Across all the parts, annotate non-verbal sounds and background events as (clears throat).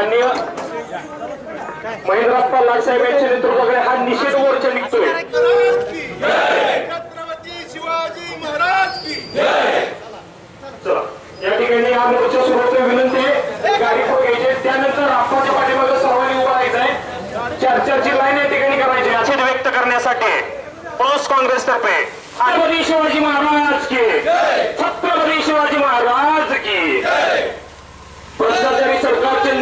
माननीय महेंद्रप्पा लालसाहेब यांच्या नेतृत्वाकडे हा निषेध मोर्चा निघतोय. छत्रपती शिवाजी महाराज चला या ठिकाणी हा मोर्चा सुरू विनंती आहे गाडी घ्यायचे त्यानंतर आपल्या पाठीमागे सर्वांनी उभा राहायचं आहे चार चारची लाईन या ठिकाणी करायची निषेध व्यक्त करण्यासाठी पॉस काँग्रेस तर्फे आठवणी शिवाजी महाराज की. छत्रपती शिवाजी महाराज की. भ्रष्टाचारी सरकारचे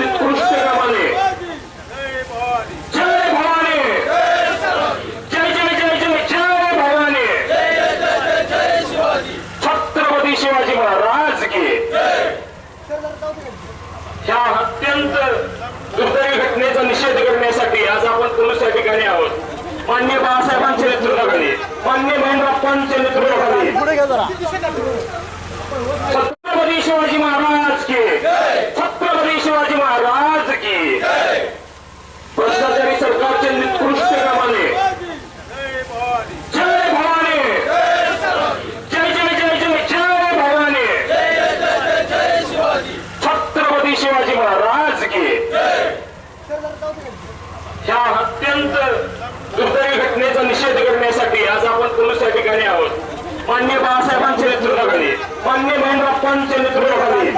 ठिकाणी आहोत. मान्य बाळासाहेबांच्या नेतृत्वाखाली मान्य बहिणबाप्पांच्या नेतृत्वाखाली छत्रपती शिवाजी महाराज ठिकाणी आहोत. मान्य बाळासाहेबांच्या नेतृत्वाखाली मान्य महिला पंच नेतृत्वाखाली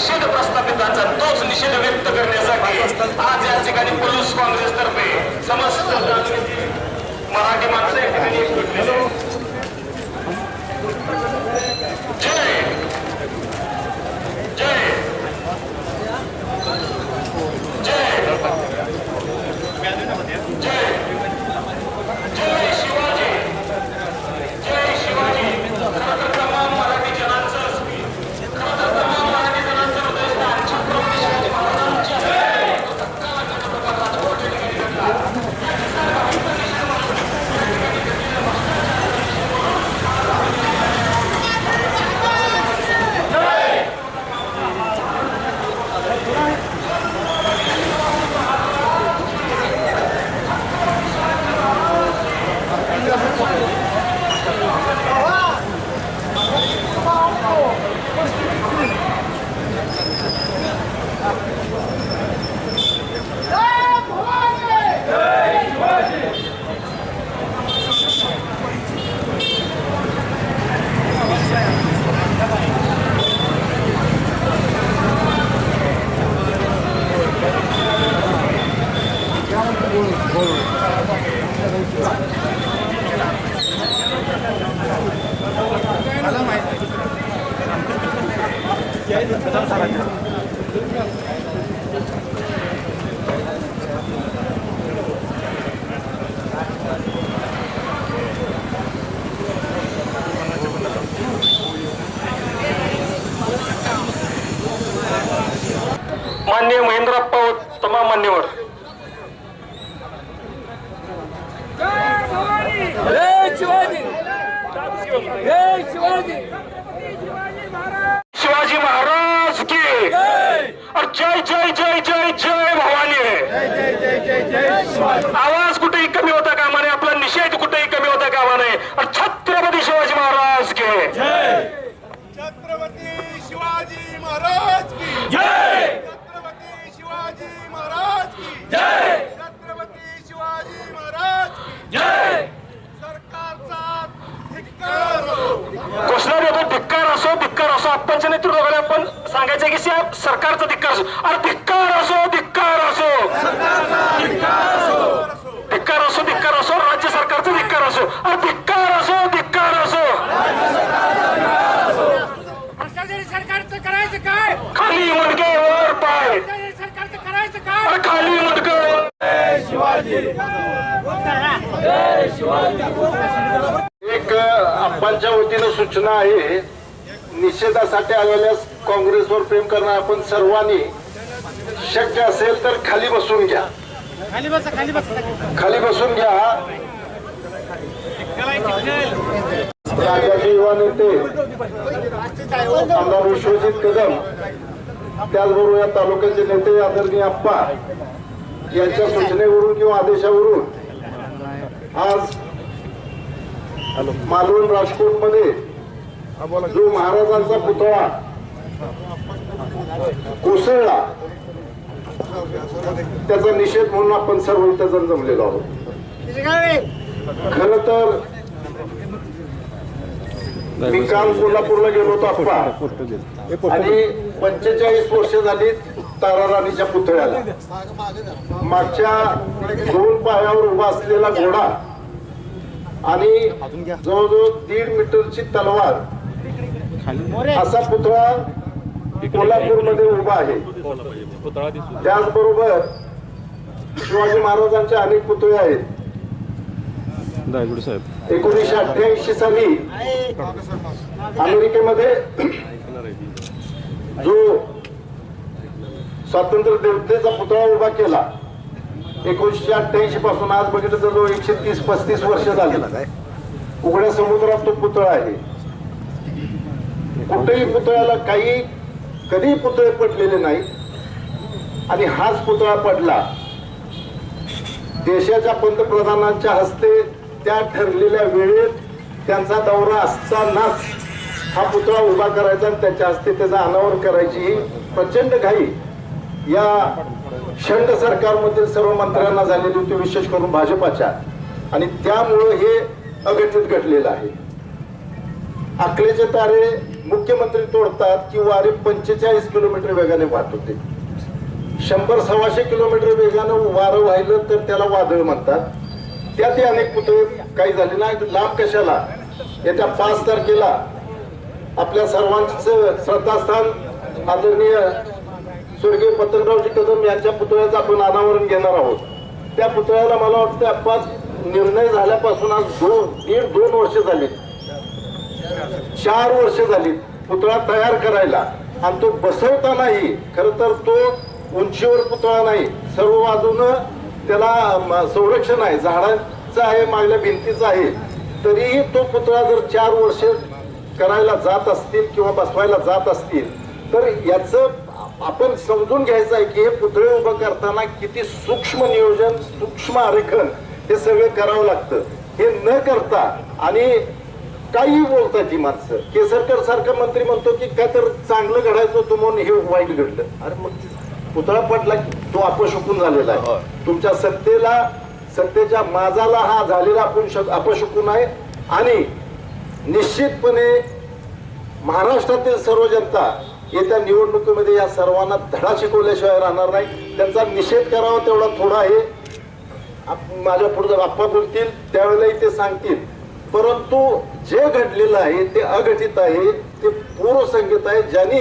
निषेध प्रस्थापितांचा तोच निषेध व्यक्त करण्यासाठी आज या ठिकाणी पोलीस काँग्रेसतर्फे समस्त मराठी माणसं या ठिकाणी एकजूट आत्ताच्या नेतृत्व आपण सांगायचं की साहेब धिक्कार असो. अरे धिक्कार असो धिक्कार असो. धिक्कार असो धिक्कार असो राज्य सरकारचं धिक्कार असो. अरे धिक्कार असो धिक्कार असो. खाली मुंडके वर पाय. खाली मुंडके एक आप्पांच्या वतीनं सूचना आहे. निषेधासाठी आलेल्या काँग्रेसवर प्रेम करणार आपण सर्वांनी. शक्य असेल तर खाली बसून घ्या. खाली बसून घ्या. राज्याचे युवा नेते आमदार विश्वजित कदम त्याचबरोबर या तालुक्याचे नेते आदरणीय आप्पा यांच्या सूचनेवरून किंवा आदेशावरून आज मालवण राजकोटमध्ये जो महाराजांचा पुतळा कोसळला त्याचा निषेध म्हणून आपण सर्व इथं जमलेलो आहोत. खर तर मी काल कोल्हापूरला गेलो होतो आप्पा. आणि पंचेचाळीस वर्ष झाली तारा राणीच्या पुतळ्याला. मागच्या दोन पायावर उभा असलेला घोडा आणि जवळजवळ दीड मीटरची तलवार असा पुतळा कोल्हापूरमध्ये उभा आहे. त्याचबरोबर शिवाजी महाराजांचे अनेक पुतळे आहेत. एकोणीसशे अठ्ठ्याऐंशी साली अमेरिकेमध्ये जो स्वातंत्र्य देवतेचा पुतळा उभा केला एकोणीसशे अठ्ठ्याऐंशी पासून आज बघितलं तर जो एकशे तीस पस्तीस वर्ष झाले. उघड्या समुद्रात तो पुतळा आहे. कुठेही पुतळ्याला काही कधीही पुतळे पडलेले नाही आणि हाच पुतळा पडला. देशाच्या पंतप्रधानांच्या हस्ते त्या ठरलेल्या वेळेत त्यांचा दौरा असतानाच हा पुतळा उभा करायचा आणि त्याच्या हस्ते त्याचा अनावर करायची ही प्रचंड घाई या षंड सरकारमधील सर्व मंत्र्यांना झालेली होती विशेष करून भाजपाच्या. आणि त्यामुळं हे अघटित घडलेलं आहे. अकलेचे तारे मुख्यमंत्री तोडतात की वारे पंचेचाळीस किलोमीटर वेगाने वाहत होते. शंभर सव्वाशे किलोमीटर वेगानं वारं वाहिलं तर त्याला वादळ म्हणतात. त्यातही अनेक पुतळे काही झाले ना लांब कशाला? येत्या पाच तारखेला आपल्या सर्वांचं श्रद्धास्थान आदरणीय स्वर्गीय पतंगरावजी कदम यांच्या पुतळ्याचं आपण अनावरण घेणार आहोत. त्या पुतळ्याला मला वाटतं आप्पाच निर्णय झाल्यापासून आज दोन दीड दोन वर्ष झाली चार वर्ष झाली पुतळा तयार करायला. आणि तो बसवतानाही खर तर तो उंचीवर पुतळा नाही. सर्व बाजूनं त्याला संरक्षण आहे. झाडांचं आहे मागल्या भिंतीचं आहे. तरीही तो पुतळा जर चार वर्ष करायला जात असतील किंवा बसवायला जात असतील तर याचं आपण समजून घ्यायचं आहे की हे पुतळे उभं करताना किती सूक्ष्म नियोजन सूक्ष्म आरेखन हे सगळं करावं लागतं. हे न करता आणि काही बोलतात ती माणसं. केसरकर सारखा मंत्री म्हणतो की काय तर चांगलं घडायचं होतं म्हणून हे वाईट घडलं. अरे मग पुतळा पडला की तो अपशकुन झालेला आहे. तुमच्या सत्तेला सत्तेच्या माजाला हा झालेला आपण अपशकुन आहे. आणि निश्चितपणे महाराष्ट्रातील सर्व जनता येत्या निवडणुकीमध्ये या सर्वांना धडा शिकवल्याशिवाय राहणार नाही. त्यांचा निषेध करावा तेवढा थोडा आहे. माझ्या पुढे आप्पा बोलतील त्यावेळेलाही ते सांगतील. परंतु जे घडलेलं आहे ते अघटित आहे ते पूर्वसंगीत आहे. ज्यांनी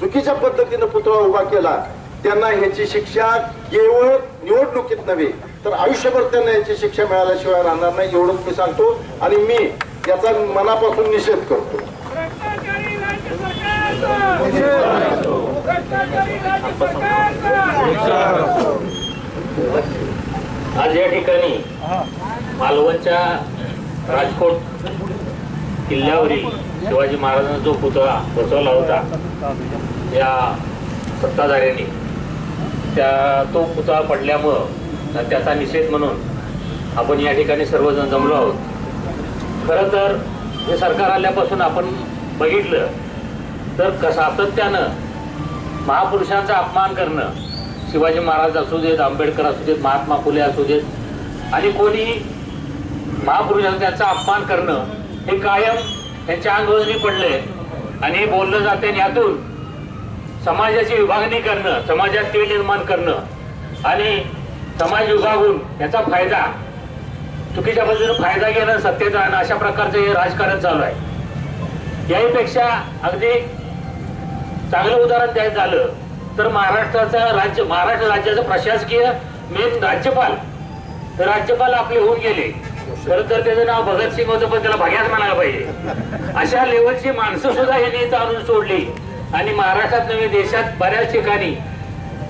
चुकीच्या पद्धतीने पुतळा उभा केला त्यांना ह्याची शिक्षा केवळ निवडणुकीत नव्हे तर आयुष्यभर त्यांना याची शिक्षा मिळाल्याशिवाय राहणार नाही एवढंच मी सांगतो. आणि मी याचा मनापासून निषेध करतो. आज या ठिकाणी मालवणच्या राजकोट किल्ल्यावरील शिवाजी महाराजांचा जो पुतळा बसवला होता या सत्ताधाऱ्यांनी त्या तो पुतळा पडल्यामुळं त्याचा निषेध म्हणून आपण या ठिकाणी सर्वजण जमलो आहोत. खरं तर हे सरकार आल्यापासून आपण बघितलं तर क- सातत्यानं महापुरुषांचा अपमान करणं शिवाजी महाराज असू देत आंबेडकर असू देत महात्मा फुले असू देत आणि कोणी महापुरुषांचा त्यांचा अपमान करणं हे कायम त्यांच्या आंदोलनी पडले आणि हे बोललं जाते आणि यातून समाजाची विभागणी करणं समाजात ते निर्माण करणं आणि समाज विभागून याचा फायदा चुकीच्या पद्धतीने फायदा घेणं सत्तेचा आणि अशा प्रकारचं हे राजकारण चालू आहे. याहीपेक्षा अगदी चांगलं उदाहरण द्यायचं झालं तर महाराष्ट्राचा राज्य महाराष्ट्र राज्याचं प्रशासकीय मेन राज्यपाल तर राज्यपाल आपले होऊन गेले. खर तर त्याचं नाव भगतसिंग होतं पण त्याला भग्याच म्हणायला पाहिजे. अशा लेवलची माणसं सुद्धा यांनी इथं आणून सोडली. आणि महाराष्ट्रात नव्हे देशात बऱ्याच ठिकाणी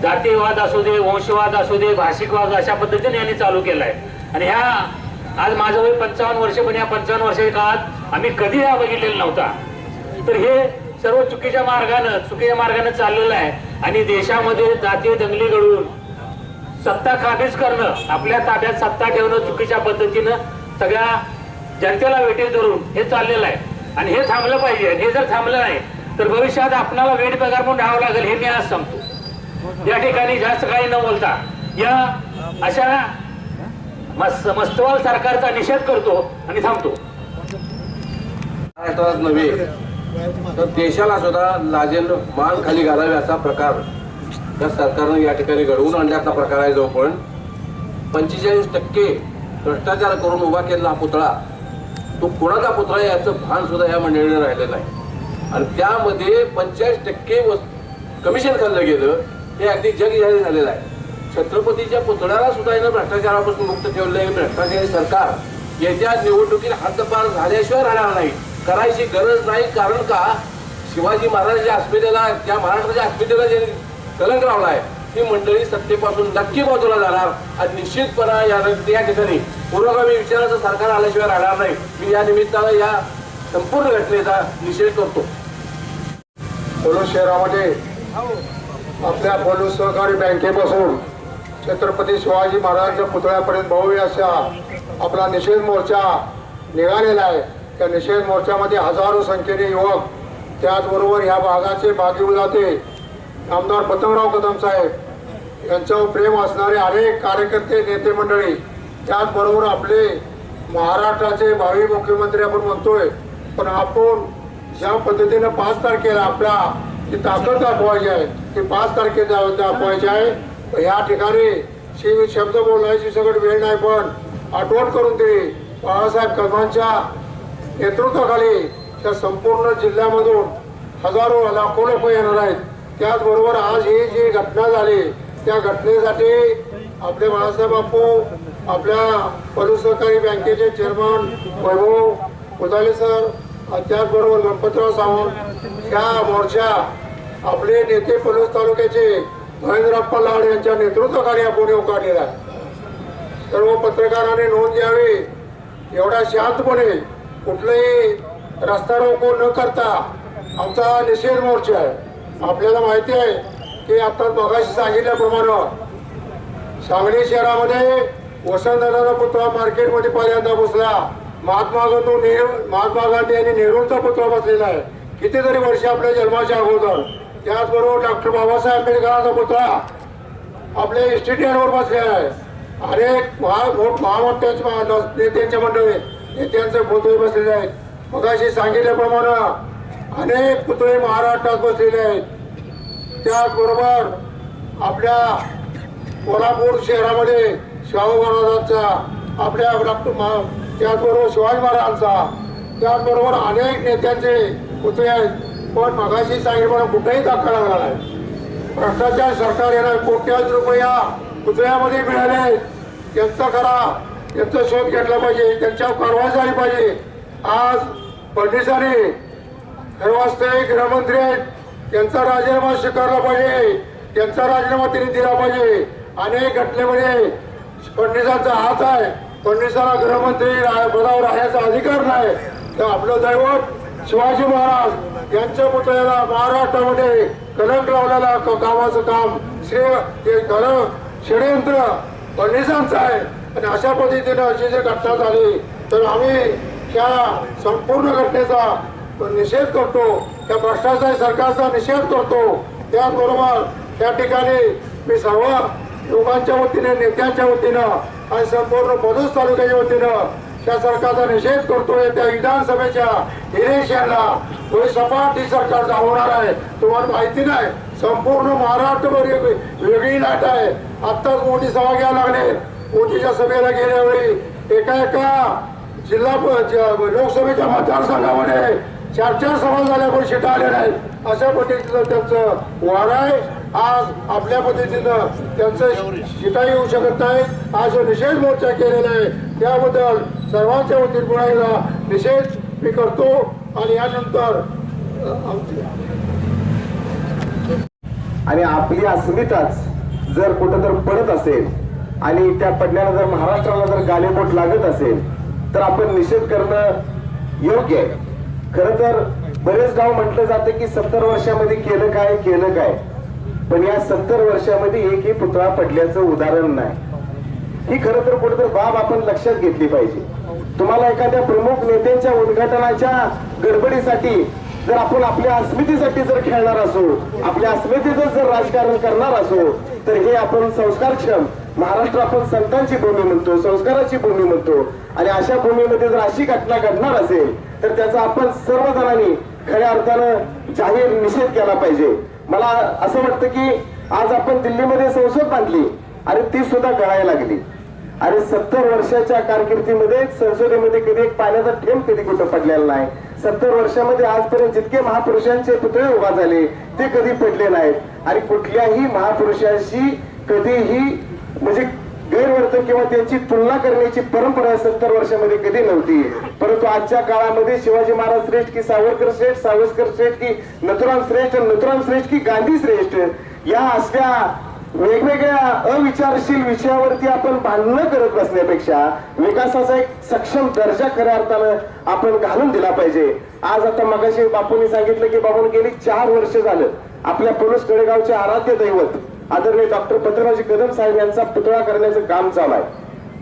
जातीवाद असू दे वंशवाद असू दे भाषिकवाद अशा पद्धतीने यांनी चालू केलाय. आणि ह्या आज माझं वय पंचावन्न वर्ष पण या पंचावन्न वर्षाच्या काळात आम्ही कधी हा बघितलेला नव्हता. तर हे सर्व चुकीच्या मार्गानं चुकीच्या मार्गानं चाललेलं आहे. आणि देशामध्ये जातीय दंगली घडून सत्ता काबीज करणं आपल्या ताब्यात सत्ता ठेवणं चुकीच्या पद्धतीनं सगळ्या जनतेला वेटीत धरून हे चाललेलं आहे. आणि हे थांबलं पाहिजे. हे जर थांबलं नाही तर भविष्यात आपणाला वेट पगार म्हणून राहावं लागेल हे मी आज सांगतो. या ठिकाणी जास्त काही न बोलता या अशा मस्त मस्तवाल सरकारचा निषेध करतो आणि थांबतो. नव्हे. तर देशाला सुद्धा लाजेल मान खाली घालावे असा प्रकार त्या सरकारनं या ठिकाणी घडवून आणल्याचा प्रकार आहे जो पण. पंचेचाळीस टक्के भ्रष्टाचार करून उभा केलेला हा पुतळा तो कोणाचा पुतळा आहे याचं भान सुद्धा या मंडळीने राहिलेलं आहे आणि त्यामध्ये पंचेचाळीस टक्के कमिशन खाल्लं गेलं हे अगदी जग जाहीर झालेलं आहे. छत्रपतीच्या पुतळ्याला सुद्धा यानं भ्रष्टाचारापासून मुक्त ठेवलं आहे भ्रष्टाचारी सरकार. येत्या निवडणुकीत हद्दपार झाल्याशिवाय राहणार नाही. करायची गरज नाही कारण का? शिवाजी महाराजांच्या अस्मितेला त्या महाराष्ट्राच्या अस्मितेला जे कलंक लावलाय. आहे ही मंडळी सत्तेपासून नक्की बाजूला जाणार. आणि निश्चितपणा या या ठिकाणी पुरोगामी विचाराचं सरकार आल्याशिवाय राहणार नाही. मी या निमित्तानं या संपूर्ण घटनेचा निषेध करतो. पोलूस शहरामध्ये आपल्या पोलीस सहकारी बँकेपासून छत्रपती शिवाजी महाराजांच्या पुतळ्यापर्यंत भव्य अशा आपला निषेध मोर्चा निघालेला आहे. त्या निषेध मोर्चामध्ये हजारो संख्येने युवक त्याचबरोबर ह्या भागाचे भागी जाते आमदार पतंगराव कदम साहेब यांच्यावर प्रेम असणारे अनेक कार्यकर्ते नेते मंडळी त्याचबरोबर आपले महाराष्ट्राचे भावी मुख्यमंत्री आपण म्हणतोय पण आपण ज्या पद्धतीनं पाच तारखेला आपल्या जी ताकद दाखवायची आहे ती पाच तारखेला दाखवायची आहे. या ह्या ठिकाणी शिव शब्द बोलायची सगळं वेळ नाही पण आठवण करून दिली. बाळासाहेब कदमांच्या नेतृत्वाखाली त्या संपूर्ण जिल्ह्यामधून हजारो लाखो लोक येणार आहेत. त्याचबरोबर आज ही जी घटना झाली त्या घटनेसाठी आपले बाळासाहेब बापू आपल्या पशु सहकारी बँकेचे चेअरमन वैभव उदाले सर त्याचबरोबर गणपतराव सावंत ह्या मोर्चा आपले नेते पलूस तालुक्याचे महेंद्रप्पा लाड यांच्या नेतृत्वाखाली आपण योग काढलेला आहे. सर्व पत्रकारांनी नोंद घ्यावी. एवढ्या शांतपणे कुठलंही रस्ता रोको न करता आमचा निषेध मोर्चा आहे. आपल्याला माहिती आहे की आता दोघांशी सांगितल्याप्रमाणे सांगली शहरामध्ये वसंतदादा पुतळा मार्केटमध्ये पहिल्यांदा बसला. महात्मा गांधी नेहरू महात्मा गांधी यांनी नेहरूंचा पुतळा बसलेला आहे. कितीतरी वर्ष आपल्या जन्माच्या अगोदर. त्याचबरोबर डॉक्टर बाबासाहेब आंबेडकरांचा पुतळा आपल्या इन्स्टिट्यूटवर बसलेला आहे. अनेक महा मोठ महामोठ्यांच्या नेत्यांच्या मंडळी नेत्यांचे पुतळे बसलेले आहेत. मगाशी सांगितल्याप्रमाणे अनेक पुतळे महाराष्ट्रात बसलेले आहेत. त्याचबरोबर आपल्या कोल्हापूर शहरामध्ये शाहू महाराजांचा आपल्या डॉक्टर मा- त्याचबरोबर शिवाजी महाराजांचा त्याचबरोबर अनेक नेत्यांचे पुतळे आहेत. पण मगाशी सांगितलं कुठेही दाखल लागला नाही. भ्रष्टाचार सरकार येणार कोट्यावधी रुपया पुतळ्यामध्ये मिळाले आहेत. त्यांचा खरा त्यांचा शोध घेतला पाहिजे त्यांच्यावर कारवाई झाली पाहिजे. आज फडणवीसांनी सर्वास्ते गृहमंत्री आहेत. त्यांचा राजीनामा स्वीकारला पाहिजे. त्यांचा राजीनामा त्यांनी दिला पाहिजे. अनेक घटनेमध्ये फडणवीसांचा हात आहे. फडणवीसाला गृहमंत्री पदावर राहण्याचा अधिकार नाही. तर आपलं दैवत शिवाजी महाराज यांच्या पुतळ्याला महाराष्ट्रामध्ये कलंक लावलेला कामाचं काम श्री हे षडयंत्र फडणवीसांचं आहे. आणि अशा पद्धतीनं अशी जर घटना झाली तर आम्ही त्या संपूर्ण घटनेचा निषेध करतो. त्या भ्रष्टाचार सरकारचा निषेध करतो. त्याचबरोबर त्या ठिकाणी मी सर्व लोकांच्या वतीने नेत्यांच्या वतीनं आणि संपूर्ण मधुस तालुक्याच्या वतीनं त्या सरकारचा निषेध करतोय त्या विधानसभेच्या इलेक्शनला कोणी सपाट ही सरकार होणार आहे तुम्हाला माहिती नाही. संपूर्ण महाराष्ट्रभर वेगळी लाट आहे. आत्ताच मोठी सभा घ्यायला लागले. मोठीच्या सभेला गेल्यावेळी एका एका जिल्हा प- लोकसभेच्या मतदारसंघामध्ये चार चार सभा झाल्या पण शिटा आल्या नाहीत. अशा पद्धतीचं त्यांचं वार आहे. आज आपल्या पद्धतीनं त्यांचं शिटा येऊ शकत नाही आज निषेध मोर्चा केलेला आहे त्याबद्दल सर्वांच्या वतीने पुन्हा निषेध मी करतो. आणि यानंतर आणि आपली अस्मिताच जर कुठं तर पडत असेल आणि त्या पडण्याला जर महाराष्ट्राला जर गालेबोट लागत असेल तर आपण निषेध करणं योग्य आहे. खर तर बरेच गाव म्हटलं जातं की सत्तर वर्षामध्ये केलं काय केलं काय. पण या सत्तर वर्षामध्ये एकही पुतळा पडल्याचं उदाहरण नाही. ही खरं तर कुठेतरी बाब आपण लक्षात घेतली पाहिजे. तुम्हाला एखाद्या प्रमुख नेत्यांच्या उद्घाटनाच्या गडबडीसाठी जर आपण आपल्या अस्मितेसाठी जर खेळणार असो आपल्या अस्मितेचं जर राजकारण करणार असो तर हे आपण संस्कारक्षम महाराष्ट्र आपण संतांची भूमी म्हणतो संस्काराची भूमी म्हणतो. आणि अशा भूमीमध्ये जर अशी घटना घडणार असेल तर त्याचा आपण सर्वजणांनी खऱ्या अर्थानं जाहीर निषेध केला पाहिजे. मला असं वाटतं की आज आपण दिल्लीमध्ये संसद बांधली आणि ती सुद्धा गळायला लागली. आणि सत्तर वर्षाच्या कारकिर्दीमध्ये संसदेमध्ये कधी एक पाण्याचा थेंब कधी कुठं पडलेला नाही. सत्तर वर्षामध्ये आजपर्यंत जितके महापुरुषांचे पुतळे उभा झाले ते कधी पडले नाहीत. आणि कुठल्याही महापुरुषाशी कधीही म्हणजे गैरवर्तन किंवा त्यांची तुलना करण्याची परंपरा सत्तर वर्षामध्ये कधी नव्हती. परंतु आजच्या काळामध्ये शिवाजी महाराज श्रेष्ठ की सावरकर श्रेष्ठ सावरकर श्रेष्ठ की नथुराम श्रेष्ठ नथुराम श्रेष्ठ की गांधी श्रेष्ठ या असल्या वेगवेगळ्या अविचारशील विषयावरती आपण भांडणं करत बसण्यापेक्षा विकासाचा एक सक्षम दर्जा खऱ्या अर्थानं आपण घालून दिला पाहिजे. आज आता मगाशी बापूंनी सांगितलं की बाबून गेली चार वर्ष झालं आपल्या पोलीस कडेगावचे आराध्य दैवत आदरणीय डॉक्टर पत्ररावजी कदम साहेब यांचा पुतळा करण्याचं काम चालू आहे.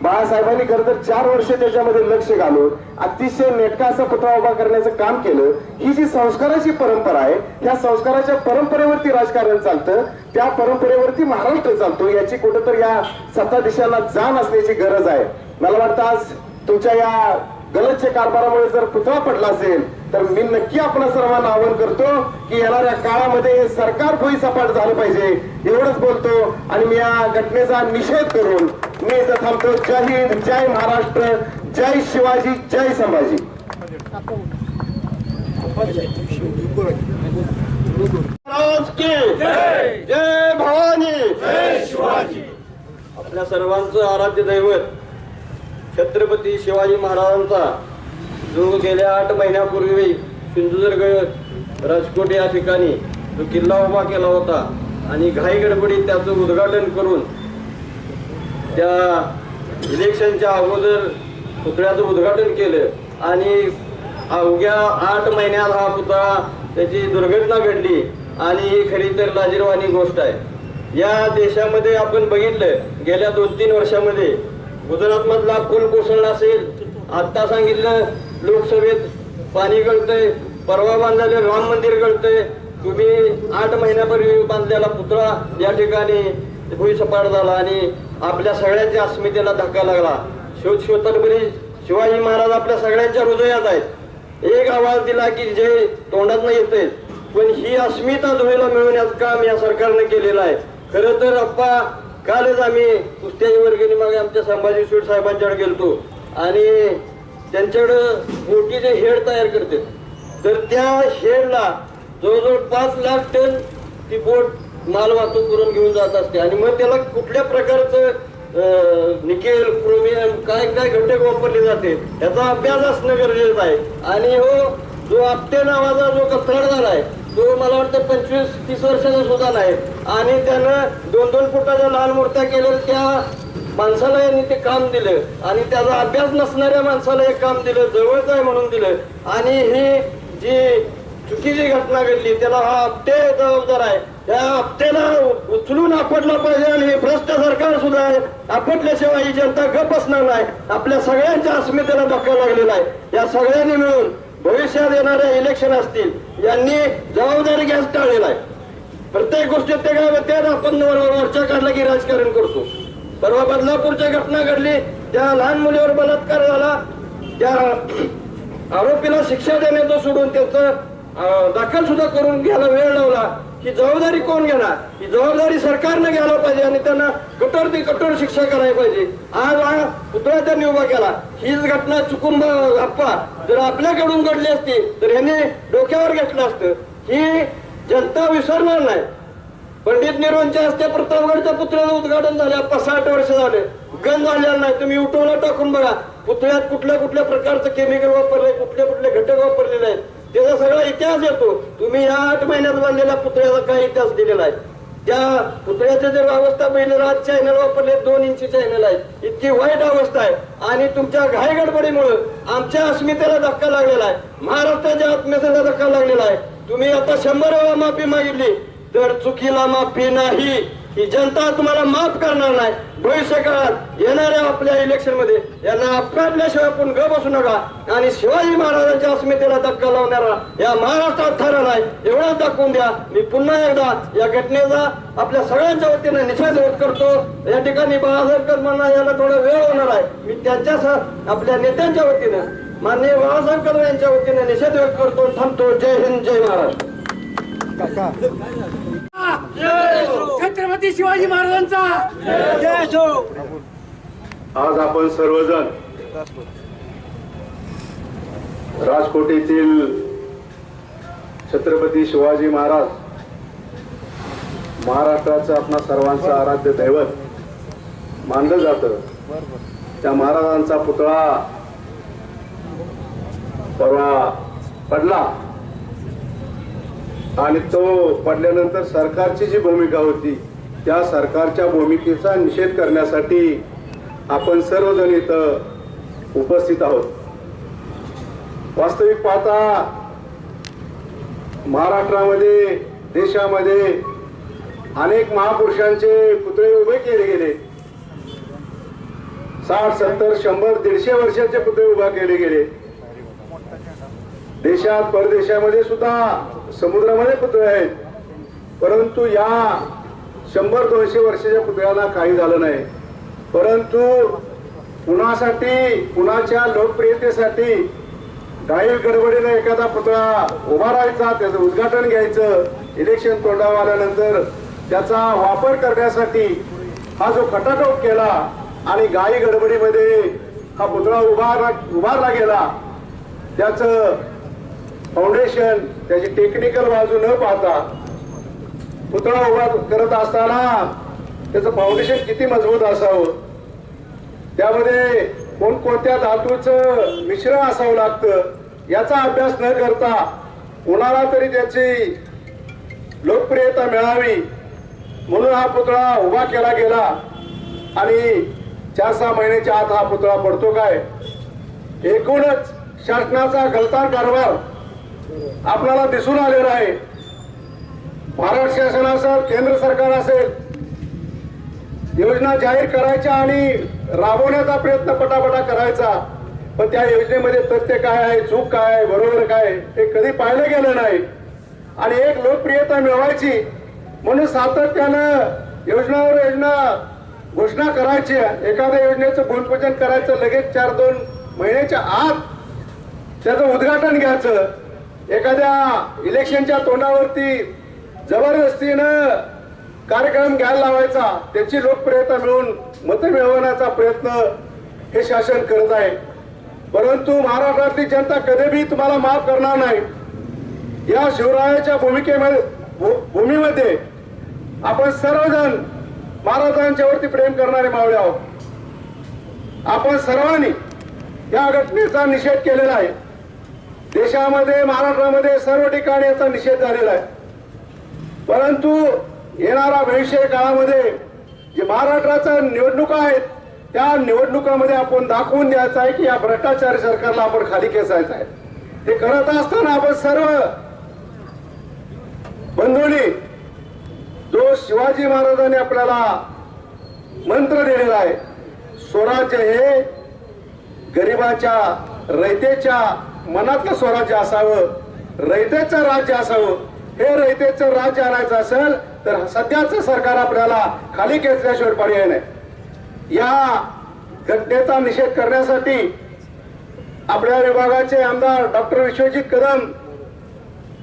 बाळासाहेबांनी खरं तर चार वर्ष त्याच्यामध्ये लक्ष घालून अतिशय नेटका असा पुतळा उभा करण्याचं काम केलं. ही जी संस्काराची परंपरा आहे त्या संस्काराच्या परंपरेवरती राजकारण चालतं त्या परंपरेवरती महाराष्ट्र चालतो याची कुठंतरी या सत्ताधीशांना जाण असण्याची गरज आहे. मला वाटतं आज तुमच्या या गलतच्या कारभारामुळे जर पुतळा पडला असेल तर मी नक्की आपण सर्वांना आवाहन करतो की येणाऱ्या काळामध्ये हे सरकार भोई सपाट झालं पाहिजे एवढंच बोलतो. आणि मी या घटनेचा निषेध करून मी इथं थांबतो. जय हिंद जय महाराष्ट्र जय शिवाजी जय संभाजी. जय भवानी. जय शिवाजी. आपल्या सर्वांचं आराध्य दैवत छत्रपती शिवाजी महाराजांचा जो गेल्या आठ महिन्यापूर्वी सिंधुदुर्ग राजकोट या ठिकाणी जो किल्ला उभा केला होता आणि घाई गडबडीत त्याचं उद्घाटन करून त्या इलेक्शनच्या अगोदर पुतळ्याचं उद्घाटन केलं. आणि अवघ्या आठ महिन्यात हा पुतळा त्याची दुर्घटना घडली आणि ही खरी तर लाजीरवाणी गोष्ट आहे. या देशामध्ये आपण बघितलं गेल्या दोन तीन वर्षामध्ये गुजरातमधला पूल कोसळला असेल. आता सांगितलं लोकसभेत पाणी गळतंय परवा बांधलेले राम मंदिर गळतंय. तुम्ही आठ महिन्यापूर्वी बांधलेला पुतळा या ठिकाणी भुईसपाट झाला आणि आपल्या सगळ्यांच्या अस्मितेला धक्का लागला. शोध शोधतरी शिवाजी महाराज आपल्या सगळ्यांच्या हृदयात आहेत. एक आवाज दिला की जे तोंडात येते पण ही अस्मिता धुळीला मिळवण्याचं काम या सरकारने केलेलं आहे. खरं तर अप्पा कालच आम्ही कुस्त्याची वर्गणी मागे आमच्या संभाजी स्वीट साहेबांच्याकडे गेलतो. आणि त्यांच्याकडं मोठी जे हेड तयार करते. तर त्या हेडला जवळजवळ पाच लाख टन ती बोट माल वाहतूक करून घेऊन जात असते. आणि मग त्याला कुठल्या प्रकारचं निकेल क्रोमियम काय काय घटक वापरले जाते याचा अभ्यास असणं गरजेचं आहे. आणि हो जो आपटे नावाचा जो कथराड झालाय तो मला वाटतं पंचवीस तीस वर्षाचा सुद्धा नाही. आणि त्यानं दोन दोन फुटाच्या लाल मूर्त्या केल्या त्या माणसाला यांनी ते काम दिलं आणि त्याचा अभ्यास नसणाऱ्या माणसाला हे काम दिलं जवळच आहे म्हणून दिलं. आणि ही जी चुकीची घटना घडली त्याला हा हप्ते जबाबदार आहे. त्या हप्त्याला उचलून आपटला पाहिजे आणि हे भ्रष्ट सरकार सुद्धा आहे. आपटल्याशिवाय ही जनता गप असणार नाही. आपल्या सगळ्यांच्या अस्मितेला धक्का लागलेला आहे. या सगळ्यांनी मिळून भविष्यात येणाऱ्या इलेक्शन असतील यांनी जबाबदारी घ्यास टाळलेला आहे. प्रत्येक गोष्टीत ते काय त्यात आपण वर- वरच्या काढला की राजकारण करतो. परवा बदलापूरच्या घटना घडली. त्या लहान मुलीवर बलात्कार झाला. त्या (clears throat) आरोपीला शिक्षा देण्याचं सोडून त्याचं दाखल सुद्धा करून घ्यायला वेळ लावला. ही जबाबदारी कोण घेणार? ही जबाबदारी सरकारनं घ्यायला पाहिजे आणि त्यांना कठोर ते कठोर शिक्षा करायला पाहिजे. आज हा पुतळा त्यांनी उभा केला. हीच घटना चुकून आप्पा अप्पा जर आपल्याकडून घडली असती तर ह्यांनी डोक्यावर घेतलं असतं. ही जनता विसरणार नाही. पंडित नेहरूंच्या हस्ते प्रतापगडच्या पुतळ्याचं उद्घाटन झाले. आता साठ वर्ष झाले. गंज झालेला नाही. तुम्ही युट्यूबला टाकून बघा. पुतळ्यात कुठल्या कुठल्या प्रकारचं केमिकल वापरले कुठले कुठले घटक वापरलेले आहेत. त्याचा सगळा इतिहास येतो. तुम्ही या आठ महिन्यात बांधलेल्या पुतळ्याचा काय इतिहास दिलेला आहे. त्या पुतळ्याचे जर अवस्था पहिले राज चॅनल वापरले दोन इंची चॅनल आहेत. इतकी वाईट अवस्था आहे. आणि तुमच्या घाईगडबडीमुळं आमच्या अस्मितेला धक्का लागलेला आहे. महाराष्ट्राच्या आत्मीयतेला धक्का लागलेला आहे. तुम्ही आता शंभर वेळा माफी मागितली. तर चुकीला माफी नाही ही जनता तुम्हाला माफ करणार नाही. भविष्य काळात येणाऱ्या आपल्या इलेक्शनमध्ये यांना आपल्याशिवाय आपण ग बसू नका. आणि शिवाजी महाराजांच्या अस्मितेला धक्का लावणारा या महाराष्ट्रात ठरला नाही एवढा दाखवून द्या. मी पुन्हा एकदा या घटनेचा आपल्या सगळ्यांच्या वतीने निषेध व्यक्त करतो. या ठिकाणी बाळासाहेब कदमांना याला थोडा वेळ होणार आहे. मी त्यांच्या आपल्या नेत्यांच्या वतीने माननीय बाळासाहेब कदम यांच्या वतीने निषेध व्यक्त करतो थांबतो. जय हिंद जय महाराष्ट्र. छत्रपती शिवाजी महाराजांचा! आज आपण सर्वजण राजकोट येथील छत्रपती शिवाजी महाराज महाराष्ट्राचं आपणा सर्वांचं आराध्य दैवत मानलं जातं. त्या महाराजांचा पुतळा परवा पडला. आणि तो पडल्यानंतर सरकारची जी भूमिका होती त्या सरकारच्या भूमिकेचा निषेध करण्यासाठी आपण सर्वजण इथं उपस्थित आहोत. वास्तविक पाहता महाराष्ट्रामध्ये देशामध्ये अनेक महापुरुषांचे पुतळे उभे केले गेले. साठ सत्तर शंभर दीडशे वर्षाचे पुतळे उभा केले गेले. देशात परदेशामध्ये सुद्धा समुद्रामध्ये पुतळे आहेत. परंतु या शंभर दोनशे वर्षाच्या पुतळ्याला काही झालं नाही. परंतु कुणासाठी कुणाच्या लोकप्रियतेसाठी काही गडबडीने एखादा पुतळा उभा राहायचा त्याचं उद्घाटन घ्यायचं इलेक्शन तोंडावर आल्यानंतर त्याचा वापर करण्यासाठी हा जो खटाटोप केला आणि गाई गडबडीमध्ये हा पुतळा उभारला उभारला गेला त्याचं फाउंडेशन त्याची टेक्निकल बाजू न पाहता पुतळा उभा करत असताना त्याचं फाउंडेशन किती मजबूत असावं? त्यामध्ये कोणकोणत्या धातूचं मिश्रण असावं लागतं? याचा अभ्यास न करता कोणाला तरी त्याची लोकप्रियता मिळावी. म्हणून हा पुतळा उभा केला गेला. आणि चार सहा महिन्याच्या आत हा पुतळा पडतो काय? एकूणच शासनाचा गलतान कारभार आपल्याला दिसून आलेलं आहे. महाराष्ट्र शासन असेल केंद्र सरकार असेल योजना जाहीर करायच्या आणि राबवण्याचा प्रयत्न पटापटा करायचा. पण त्या योजनेमध्ये तथ्य काय आहे चूक काय आहे बरोबर काय ते हे कधी पाहिलं गेलं नाही. आणि एक लोकप्रियता मिळवायची म्हणून सातत्यानं योजनावर योजना घोषणा करायची. एखाद्या योजनेचं भूमिपूजन करायचं लगेच चार दोन महिन्याच्या आत त्याचं उद्घाटन घ्यायचं. एखाद्या इलेक्शनच्या तोंडावरती जबरदस्तीनं कार्यक्रम घ्यायला लावायचा त्याची लोकप्रियता मिळवून मत मिळवण्याचा प्रयत्न हे शासन करत आहे. परंतु महाराष्ट्रातली जनता कधीही तुम्हाला माफ करणार नाही. या शिवरायाच्या भूमिकेमध्ये भू- भूमीमध्ये आपण सर्वजण महाराजांच्या वरती प्रेम करणारे मावळे आहोत. आपण सर्वांनी या घटनेचा निषेध केलेला आहे. देशामध्ये महाराष्ट्रामध्ये सर्व ठिकाणी याचा निषेध झालेला आहे. परंतु येणारा भविष्य काळामध्ये जे महाराष्ट्राच्या निवडणुका आहेत त्या निवडणुकामध्ये आपण दाखवून द्यायचं आहे की या भ्रष्टाचारी सरकारला आपण खाली खेचायचं आहे. ते करत असताना आपण सर्व बंधूंनी जो शिवाजी महाराजांनी आपल्याला मंत्र दिलेला आहे स्वराज्य हे गरिबाच्या रयतेच्या मनातलं स्वराज्य असावं रयतेचं राज्य असावं हे रयतेचं राज्य आणायचं असेल तर सध्याचं सरकार आपल्याला खाली खेचल्याशिवाय पर्याय नाही. या घटनेचा निषेध करण्यासाठी आपल्या विभागाचे आमदार डॉक्टर विश्वजित कदम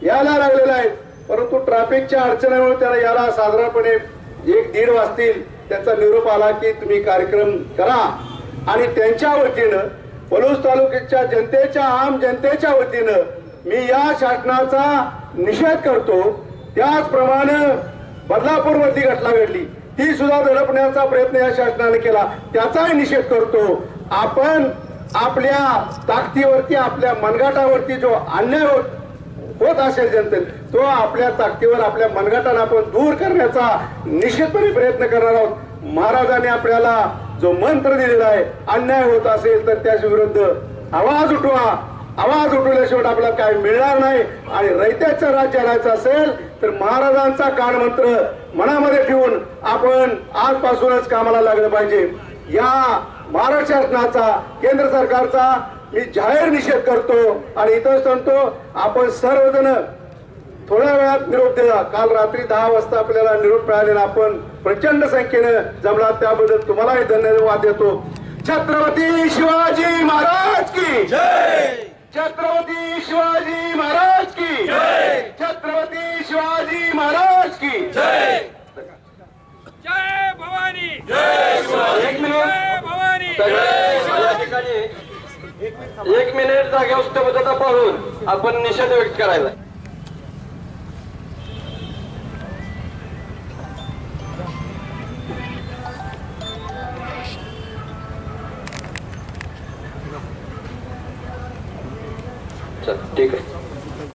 यायला लागलेले आहेत. परंतु ट्रॅफिकच्या अडचणीमुळे त्याला याला साधारणपणे एक दीड वाजतील. त्याचा निरोप आला की तुम्ही कार्यक्रम करा. आणि त्यांच्या वतीनं पलूस तालुक्याच्या जनतेच्या आम जनतेच्या वतीनं मी या शासनाचा निषेध करतो. त्याचप्रमाणे बदलापूर मधली घटना घडली. ती सुद्धा दडपण्याचा प्रयत्न या शासनाने केला. त्याचाही निषेध करतो. आपण आपल्या ताकदीवरती आपल्या मनगाटावरती जो अन्याय होत होत असेल जनतेत तो आपल्या ताकदीवर आपल्या मनगटाला आपण दूर करण्याचा निश्चितपणे प्रयत्न करणार आहोत. महाराजांनी आपल्याला जो मंत्र दिलेला आहे अन्याय होत असेल तर त्याच्या विरुद्ध आवाज उठवा. आवाज उठवल्याशिवाय आपल्याला काय मिळणार नाही. आणि रैत्याचं राज्य आणायचं असेल तर महाराजांचा कानमंत्र मनामध्ये ठेवून आपण आजपासूनच कामाला लागलं पाहिजे. या महाराष्ट्र शासनाचा केंद्र सरकारचा मी जाहीर निषेध करतो आणि इथं सांगतो आपण सर्वजण थोड्या वेळात निरोप दिला काल रात्री दहा वाजता आपल्याला निरोप मिळालेला आपण प्रचंड संख्येनं जमला त्याबद्दल तुम्हालाही धन्यवाद देतो. छत्रपती शिवाजी महाराज की छत्रपती शिवाजी महाराज की छत्रपती शिवाजी महाराज की जय! भवानी! एक मिनिट. जय भवानी! या ठिकाणी एक मिनिट जागेवर पाहून आपण निषेध व्यक्त करायला. सर ठीक आहे.